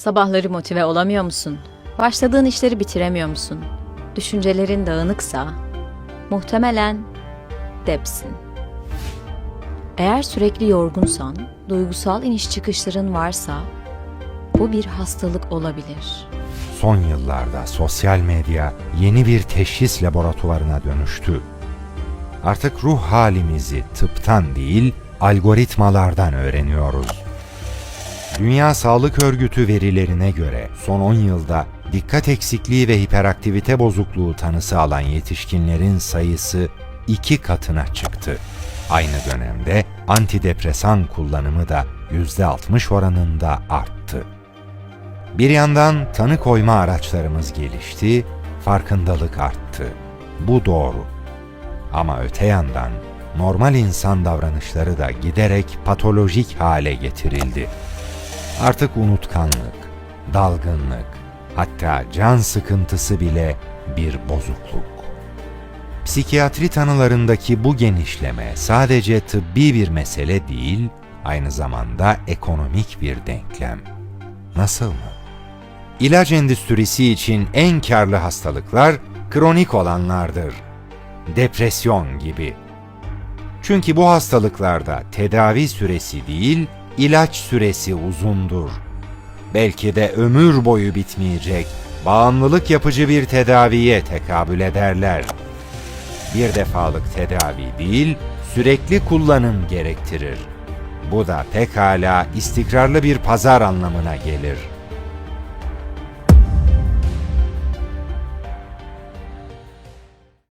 Sabahları motive olamıyor musun? Başladığın işleri bitiremiyor musun? Düşüncelerin dağınıksa muhtemelen depsin. Eğer sürekli yorgunsan, duygusal iniş çıkışların varsa bu bir hastalık olabilir. Son yıllarda sosyal medya yeni bir teşhis laboratuvarına dönüştü. Artık ruh halimizi tıptan değil, algoritmalardan öğreniyoruz. Dünya Sağlık Örgütü verilerine göre son 10 yılda dikkat eksikliği ve hiperaktivite bozukluğu tanısı alan yetişkinlerin sayısı iki katına çıktı. Aynı dönemde antidepresan kullanımı da %60 oranında arttı. Bir yandan tanı koyma araçlarımız gelişti, farkındalık arttı. Bu doğru. Ama öte yandan normal insan davranışları da giderek patolojik hale getirildi. Artık unutkanlık, dalgınlık, hatta can sıkıntısı bile bir bozukluk. Psikiyatri tanılarındaki bu genişleme sadece tıbbi bir mesele değil, aynı zamanda ekonomik bir denklem. Nasıl mı? İlaç endüstrisi için en karlı hastalıklar kronik olanlardır. Depresyon gibi. Çünkü bu hastalıklarda tedavi süresi değil, ilaç süresi uzundur. Belki de ömür boyu bitmeyecek, bağımlılık yapıcı bir tedaviye tekabül ederler. Bir defalık tedavi değil, sürekli kullanım gerektirir. Bu da pekala istikrarlı bir pazar anlamına gelir.